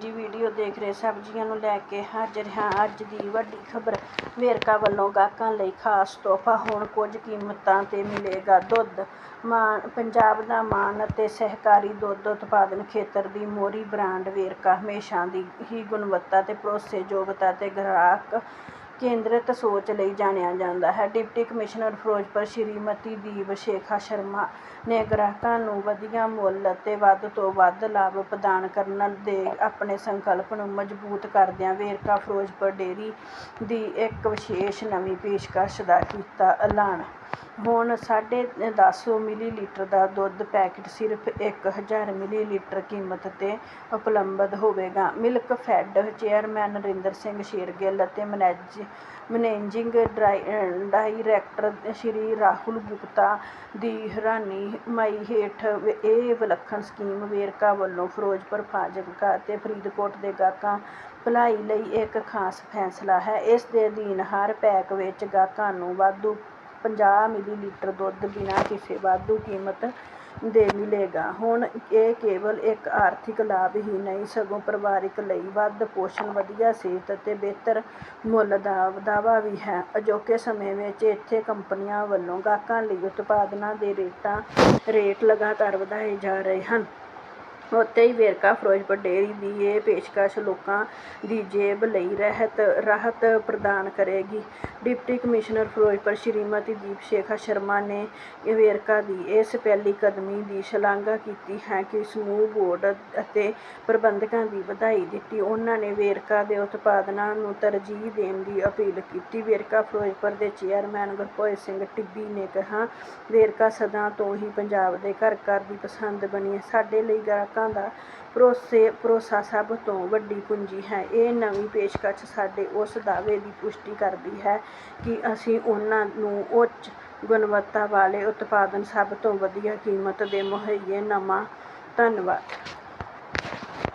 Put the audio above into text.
ਜੀ ਵੀਡੀਓ ਦੇਖ ਰਹੇ ਸਬਜ਼ੀਆਂ ਨੂੰ ਲੈ ਕੇ ਹਾਜ਼ਰ ਹਾਂ। ਅੱਜ ਦੀ ਵੱਡੀ ਖਬਰ ਵੇਰਕਾ ਵੱਲੋਂ ਗਾਹਕਾਂ ਲਈ ਖਾਸ ਤੋਹਫਾ, ਹੁਣ ਕੁਝ ਕੀਮਤਾਂ ਤੇ ਮਿਲੇਗਾ ਦੁੱਧ। ਮਾਣ ਪੰਜਾਬ ਦਾ ਮਾਣ ਅਤੇ ਸਹਿਕਾਰੀ ਦੁੱਧ ਉਤਪਾਦਨ ਖੇਤਰ ਦੀ ਮੋਹਰੀ ਬ੍ਰਾਂਡ ਵੇਰਕਾ ਹਮੇਸ਼ਾ ਦੀ ਹੀ ਗੁਣਵੱਤਾ ਤੇ ਭਰੋਸੇਯੋਗਤਾ ਤੇ ਗ੍ਰਾਹਕ ਕੇਂਦਰਿਤ ਸੋਚ ਲਈ ਜਾਣਿਆ ਜਾਂਦਾ ਹੈ। ਡਿਪਟੀ ਕਮਿਸ਼ਨਰ ਫਿਰੋਜ਼ਪੁਰ ਸ਼੍ਰੀਮਤੀ ਦੀਪ ਸ਼ੇਖਾ ਸ਼ਰਮਾ ਨੇ ਗ੍ਰਾਹਕਾਂ ਨੂੰ ਵਧੀਆ ਮੁੱਲ ਅਤੇ ਵੱਧ ਤੋਂ ਵੱਧ ਲਾਭ ਪ੍ਰਦਾਨ ਕਰਨ ਦੇ ਆਪਣੇ ਸੰਕਲਪ ਨੂੰ ਮਜ਼ਬੂਤ ਕਰਦਿਆਂ ਵੇਰਕਾ ਫਿਰੋਜ਼ਪੁਰ ਡੇਅਰੀ ਦੀ ਇੱਕ ਵਿਸ਼ੇਸ਼ ਨਵੀਂ ਪੇਸ਼ਕਸ਼ ਦਾ ਕੀਤਾ ਐਲਾਨ। ਹੁਣ ਸਾਢੇ ਦਸ ਸੌ ਮਿਲੀਲੀਟਰ ਦਾ ਦੁੱਧ ਪੈਕੇਟ ਸਿਰਫ ਇੱਕ ਹਜ਼ਾਰ ਮਿਲੀਲੀਟਰ ਕੀਮਤ 'ਤੇ ਉਪਲਬਧ ਹੋਵੇਗਾ। Milkfed chairman Narinder Singh Shergill ਅਤੇ ਮੈਨੇਜ, ਮੈਨੇਜਿੰਗ ਡਰਾਈ, ਡਾਇਰੈਕਟਰ ਸ਼੍ਰੀ ਰਾਹੁਲ ਗੁਪਤਾ ਦੀ ਹੈਰਾਨੀ ਮਈ ਹੇਠ ਇਹ ਵਿਲੱਖਣ ਸਕੀਮ ਵੇਰਕਾ ਵੱਲੋਂ ਫਿਰੋਜ਼ਪੁਰ, ਫਾਜ਼ਿਲਕਾ ਅਤੇ ਫਰੀਦਕੋਟ ਦੇ ਗਾਹਕਾਂ ਭਲਾਈ ਲਈ ਇੱਕ ਖਾਸ ਫੈਸਲਾ ਹੈ। ਇਸ ਦੇ ਅਧੀਨ ਹਰ ਪੈਕ ਵਿੱਚ ਗਾਹਕਾਂ ਨੂੰ ਵਾਧੂ ਪੰਜਾਹ ਮਿਲੀਲੀਟਰ ਦੁੱਧ ਬਿਨਾਂ ਕਿਸੇ ਵਾਧੂ ਕੀਮਤ ਦੇ ਮਿਲੇਗਾ। ਹੁਣ ਇਹ ਕੇਵਲ ਇੱਕ ਆਰਥਿਕ ਲਾਭ ਹੀ ਨਹੀਂ, ਸਗੋਂ ਪਰਿਵਾਰਿਕ ਲਈ ਵੱਧ ਪੋਸ਼ਣ ਵਧੀਆ ਸਿਹਤ ਅਤੇ ਬਿਹਤਰ ਮੁੱਲ ਦਾ ਦਾਅਵਾ ਵੀ ਹੈ। ਅਜੋਕੇ ਸਮੇਂ ਵਿੱਚ ਇੱਥੇ ਕੰਪਨੀਆਂ ਵੱਲੋਂ ਗਾਹਕਾਂ ਲਈ ਉਤਪਾਦਨਾਂ ਦੇ ਰੇਟਾਂ, ਰੇਟ ਲਗਾਤਾਰ ਵਧਾਏ ਜਾ ਰਹੇ ਹਨ। ਉੱਥੇ ਹੀ ਵੇਰਕਾ ਫਿਰੋਜ਼ਪੁਰ ਡੇਅਰੀ ਦੀ ਇਹ ਪੇਸ਼ਕਸ਼ ਲੋਕਾਂ ਦੀ ਜੇਬ ਲਈ ਰਹਿਤ, ਰਾਹਤ ਪ੍ਰਦਾਨ ਕਰੇਗੀ। ਡਿਪਟੀ ਕਮਿਸ਼ਨਰ ਫਿਰੋਜ਼ਪੁਰ ਸ਼੍ਰੀਮਤੀ ਦੀਪ ਸ਼ੇਖਾ ਸ਼ਰਮਾ ਨੇ ਵੇਰਕਾ ਦੀ ਇਸ ਪਹਿਲੀ ਕਦਮੀ ਦੀ ਸ਼ਲਾਘਾ ਕੀਤੀ ਹੈ ਕਿ ਸਮੂਹ ਬੋਰਡ ਅਤੇ ਪ੍ਰਬੰਧਕਾਂ ਦੀ ਵਧਾਈ ਦਿੱਤੀ। ਉਹਨਾਂ ਨੇ ਵੇਰਕਾ ਦੇ ਉਤਪਾਦਨਾਂ ਨੂੰ ਤਰਜੀਹ ਦੇਣ ਦੀ ਅਪੀਲ ਕੀਤੀ। ਵੇਰਕਾ ਫਿਰੋਜ਼ਪੁਰ ਦੇ ਚੇਅਰਮੈਨ ਗੁਰਭੋਜ ਸਿੰਘ ਟਿੱਬੀ ਨੇ ਕਿਹਾ, ਵੇਰਕਾ ਸਦਾ ਤੋਂ ਹੀ ਪੰਜਾਬ ਦੇ ਘਰ ਘਰ ਦੀ ਪਸੰਦ ਬਣੀ ਸਾਡੇ ਲਈ ਗ੍ਰਾਹਕਾਂ ਦਾ ਭਰੋਸੇ, ਭਰੋਸਾ ਸਭ ਤੋਂ ਵੱਡੀ ਪੂੰਜੀ ਹੈ। ਇਹ ਨਵੀਂ ਪੇਸ਼ਕਸ਼ ਸਾਡੇ ਉਸ ਦਾਅਵੇ ਦੀ ਪੁਸ਼ਟੀ ਕਰਦੀ ਹੈ ਕਿ ਅਸੀਂ ਉਹਨਾਂ ਨੂੰ ਉੱਚ ਗੁਣਵੱਤਾ ਵਾਲੇ ਉਤਪਾਦਨ ਸਭ ਤੋਂ ਵਧੀਆ ਕੀਮਤ ਦੇ ਮੁਹੱਈਏ ਨਵਾਂ ਧੰਨਵਾਦ।